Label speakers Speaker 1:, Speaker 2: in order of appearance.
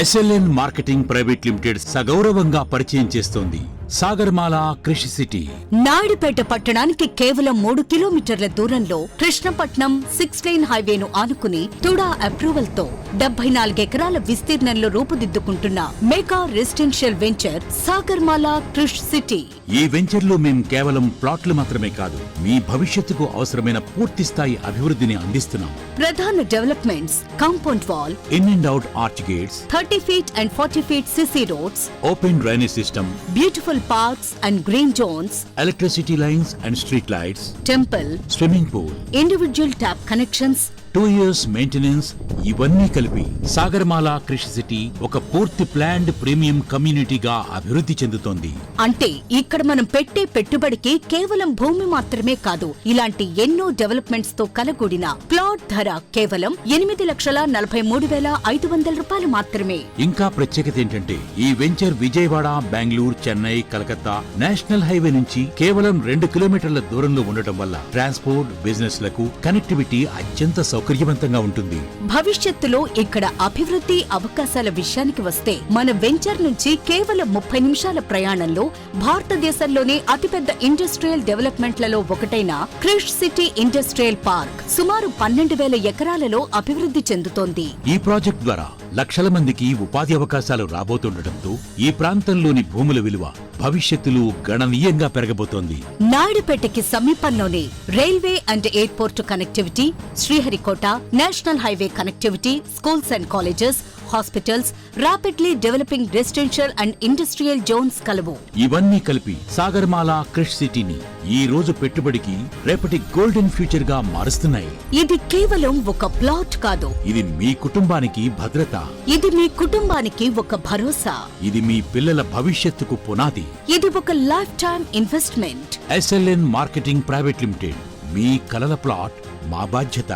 Speaker 1: SLN marketing private limited సగౌరవంగా పరిచయం చేస్తోంది. సాగర్మాల కృషి సిటీ.
Speaker 2: నాయుడుపేట పట్టణానికి కేవలం మూడు కిలోమీటర్ల దూరంలో కృష్ణపట్నం సిక్స్ లైన్ హైవేను ఆనుకుని తుడా అప్రూవల్తో డెబ్బై నాలుగెకరాల విస్తీర్ణంలో రూపుదిద్దుకుంటున్న mega residential venture Sagarmala Krish city.
Speaker 1: ఈ వెంచర్లో మేం కేవలం ప్లాట్లు మాత్రమే కాదు మీ భవిష్యత్తుకు అవసరమైన పూర్తి స్థాయి అభివృద్ధిని అందిస్తున్నాం.
Speaker 2: ప్రధాన developments compound wall
Speaker 1: in and out arch gates
Speaker 2: thirty feet and forty feet CC roads
Speaker 1: open drainage system
Speaker 2: beautiful Rural parks and green
Speaker 1: zones. Electricity lines and street
Speaker 2: lights.
Speaker 1: Temple. Swimming
Speaker 2: pool. Individual tap connections
Speaker 1: two years maintenance ఇవన్నీ కలిపి Sagarmala Krishi city ఒక పూర్తి planned premium కమ్యూనిటీగా అభివృద్ధి చెందుతోంది.
Speaker 2: అంటే ఇక్కడ మనం పెట్టే పెట్టుబడికి కేవలం భూమి మాత్రమే కాదు ఇలాంటి ఎన్నో డెవలప్మెంట్స్తో కలగూడిన ప్లాట్ ధర కేవలం ఎనిమిది లక్షల నలభై మూడు వేల ఐదు వందల రూపాయలు మాత్రమే.
Speaker 1: ఇంకా ప్రత్యేకత ఏంటంటే ఈ venture Vijayawada Bengaluru Chennai Calcutta national highway నుంచి కేవలం రెండు కిలోమీటర్ల దూరంలో ఉండటం వల్ల ట్రాన్స్పోర్ట్ బిజినెస్లకు కనెక్టివిటీ అత్యంత సౌకర్యవంతంగా ఉంటుంది.
Speaker 2: భవిష్యత్తులో ఇక్కడ అభివృద్ధి అవకాశాల విషయానికి వస్తే మన వెంచర్ నుంచి కేవలం ముప్పై నిమిషాల ప్రయాణంలో భారతదేశంలోనే అతిపెద్ద ఇండస్ట్రియల్ డెవలప్మెంట్లలో ఒకటైన క్రిష్ సిటీ ఇండస్ట్రియల్ పార్క్ సుమారు పన్నెండు వేల ఎకరాలలో అభివృద్ధి చెందుతోంది.
Speaker 1: ఈ ప్రాజెక్ట్ ద్వారా లక్షల మందికి ఉపాధి అవకాశాలు రాబోతుండటంతో ఈ ప్రాంతంలోని భూముల విలువ భవిష్యత్తులో గణనీయంగా పెరగబోతోంది.
Speaker 2: నాయుడుపేటకి సమీపంలోనే railway and airport connectivity Sriharikota national highway connectivity schools and colleges hospitals rapidly developing residential and industrial zones కలవు.
Speaker 1: ఇవన్నీ కలిపి సాగర్మాల క్రిష్ సిటీని ఈ రోజు పెట్టుబడికి రేపటి గోల్డెన్ ఫ్యూచర్గా మారుస్తున్నాయి.
Speaker 2: ఇది కేవలం ఒక ప్లాట్ కాదు.
Speaker 1: ఇది మీ కుటుంబానికి భద్రత.
Speaker 2: ఇది మీ కుటుంబానికి ఒక భరోసా.
Speaker 1: ఇది మీ పిల్లల భవిష్యత్తుకు పునాది.
Speaker 2: ఇది ఒక life time investment
Speaker 1: SLN marketing private limited. మీ కలల ప్లాట్ మా బాధ్యత.